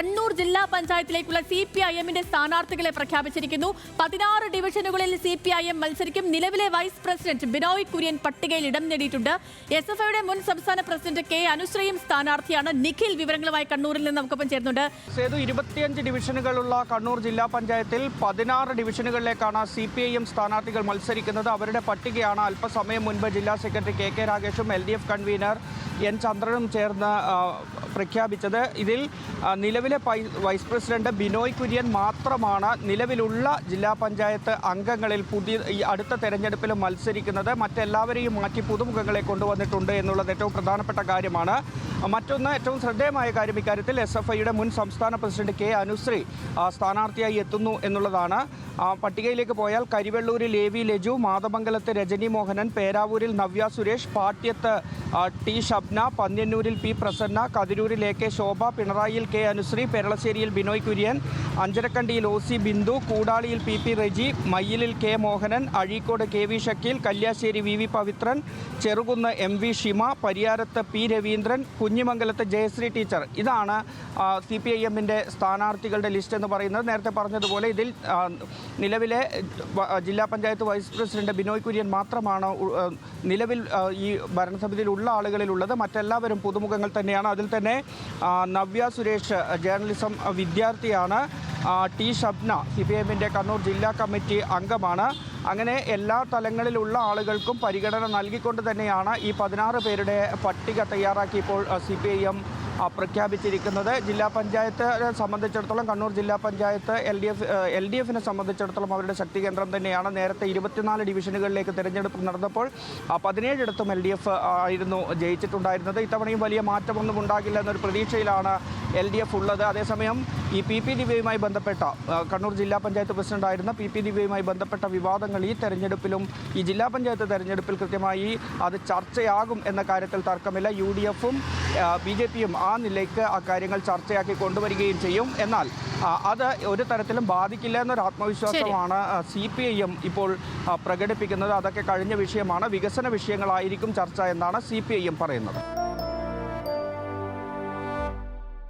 കണ്ണൂർ ജില്ലാ പഞ്ചായത്തിലേക്കുള്ള C P I എമ്മിന്റെ സ്ഥാനാർത്ഥികളെ പ്രഖ്യാപിച്ചിരിക്കുന്നു. പതിനാറ് ഡിവിഷനുകളിൽ സി പി ഐ എം മത്സരിക്കും. നിലവിലെ വൈസ് പ്രസിഡന്റ് ബിനോയ് കുര്യൻ പട്ടികയിൽ ഇടം നേടിയിട്ടുണ്ട്. എസ് എഫ് ഐയുടെ മുൻ സംസ്ഥാന പ്രസിഡന്റ് കെ അനുശ്രയും സ്ഥാനാർത്ഥിയാണ്. നിഖിൽ വിവരങ്ങളുമായി കണ്ണൂരിൽ നിന്ന് നമുക്കൊപ്പം ചേർന്നുണ്ട് ഇരുപത്തിയഞ്ച് ഡിവിഷനുകളുള്ള കണ്ണൂർ ജില്ലാ പഞ്ചായത്തിൽ പതിനാറ് ഡിവിഷനുകളിലേക്കാണ് സി പി ഐ എം സ്ഥാനാർത്ഥികൾ മത്സരിക്കുന്നത്. അവരുടെ പട്ടികയാണ് അല്പസമയം മുൻപ് ജില്ലാ secretary K K രാഗേഷും L D F convener N ചന്ദ്രനും ചേർന്ന് പ്രഖ്യാപിച്ചത്. ഇതിൽ നിലവിലെ വൈസ് പ്രസിഡന്റ് ബിനോയ് കുര്യൻ മാത്രമാണ് നിലവിലുള്ള ജില്ലാ പഞ്ചായത്ത് അംഗങ്ങളിൽ പുതിയ ഈ അടുത്ത തെരഞ്ഞെടുപ്പിൽ മത്സരിക്കുന്നത്. മറ്റെല്ലാവരെയും മാറ്റി പുതുമുഖങ്ങളെ കൊണ്ടുവന്നിട്ടുണ്ട് എന്നുള്ളത് ഏറ്റവും പ്രധാനപ്പെട്ട കാര്യമാണ്. മറ്റൊന്ന് ഏറ്റവും ശ്രദ്ധേയമായ കാര്യം ഇക്കാര്യത്തിൽ എസ് എഫ് ഐയുടെ മുൻ സംസ്ഥാന പ്രസിഡന്റ് കെ അനുശ്രീ സ്ഥാനാർത്ഥിയായി എത്തുന്നു എന്നുള്ളതാണ്. പട്ടികയിലേക്ക് പോയാൽ കരിവെള്ളൂരിൽ എ വി ലജു മാതമംഗലത്ത് രജനി മോഹനൻ പേരാവൂരിൽ നവ്യ സുരേഷ് പാട്യത്ത് ടി ടി ഷബ്ന പന്ന്യന്നൂരിൽ പി പ്രസന്ന കതിരൂരിൽ എ കെ ശോഭ പിണറായിയിൽ കെ അനുശ്രീ പെരളശ്ശേരിയിൽ ബിനോയ് കുര്യൻ അഞ്ചരക്കണ്ടിയിൽ ഒ സി ബിന്ദു കൂടാളിയിൽ P P Reji മയ്യിലിൽ K Mohanan Azhikode K V Shakeel Kalliasseri V V Pavithran Cherukunnu M V Shima പരിയാരത്ത് P Raveendran കുഞ്ഞിമംഗലത്ത് ജയശ്രീ ടീച്ചർ. ഇതാണ് സി പി ഐ എമ്മിന്റെ സ്ഥാനാർത്ഥികളുടെ ലിസ്റ്റ് എന്ന് പറയുന്നത്. നേരത്തെ പറഞ്ഞതുപോലെ ഇതിൽ നിലവിലെ ജില്ലാ പഞ്ചായത്ത് വൈസ് പ്രസിഡന്റ് ബിനോയ് കുര്യൻ മാത്രമാണ് നിലവിൽ ഈ ഭരണസമിതിയിലുള്ള ആളുകളിലുള്ളത്. മറ്റെല്ലാവരും പുതുമുഖങ്ങൾ തന്നെയാണ്. അതിൽ തന്നെ നവ്യ സുരേഷ് ജേർണലിസം വിദ്യാർത്ഥിയാണ്. ടി ഷബ്ന സി പി എമ്മിന്റെ കണ്ണൂർ ജില്ലാ കമ്മിറ്റി അംഗമാണ്. അങ്ങനെ എല്ലാ തലങ്ങളിലുള്ള ആളുകൾക്കും പരിഗണന നൽകിക്കൊണ്ട് തന്നെയാണ് ഈ പതിനാറ് പേരുടെ പട്ടിക തയ്യാറാക്കിയപ്പോൾ സി പി ഐ എം പ്രഖ്യാപിച്ചിരിക്കുന്നത്. ജില്ലാ പഞ്ചായത്ത് സംബന്ധിച്ചിടത്തോളം കണ്ണൂർ ജില്ലാ panchayat L D F L D എഫിനെ സംബന്ധിച്ചിടത്തോളം അവരുടെ ശക്തി കേന്ദ്രം തന്നെയാണ്. നേരത്തെ ഇരുപത്തിനാല് ഡിവിഷനുകളിലേക്ക് തിരഞ്ഞെടുപ്പ് നടന്നപ്പോൾ പതിനേഴിടത്തും എൽ ഡി എഫ് ആയിരുന്നു ജയിച്ചിട്ടുണ്ടായിരുന്നത്. ഇത്തവണയും വലിയ മാറ്റമൊന്നും ഉണ്ടാകില്ല എന്നൊരു പ്രതീക്ഷയിലാണ് എൽ ഡി എഫ് ഉള്ളത്. അതേസമയം ഈ പി പി ദിവ്യയുമായി ബന്ധപ്പെട്ട കണ്ണൂർ ജില്ലാ പഞ്ചായത്ത് പ്രസിഡന്റായിരുന്ന പി പി ദിവ്യയുമായി ബന്ധപ്പെട്ട വിവാദങ്ങൾ ഈ തെരഞ്ഞെടുപ്പിലും ഈ ജില്ലാ പഞ്ചായത്ത് തെരഞ്ഞെടുപ്പിൽ കൃത്യമായി അത് ചർച്ചയാകും എന്ന കാര്യത്തിൽ തർക്കമില്ല. യു ഡി എഫും ബി ജെ പിയും ആ നിലയ്ക്ക് ആ കാര്യങ്ങൾ ചർച്ചയാക്കി കൊണ്ടുവരികയും ചെയ്യും. എന്നാൽ അത് ഒരു തരത്തിലും ബാധിക്കില്ല എന്നൊരു ആത്മവിശ്വാസമാണ് സി പി ഐ എം ഇപ്പോൾ പ്രകടിപ്പിക്കുന്നത്. അതൊക്കെ കഴിഞ്ഞ വിഷയമാണ്. വികസന വിഷയങ്ങളായിരിക്കും ചർച്ച എന്നാണ് സി പി ഐ എം പറയുന്നത്.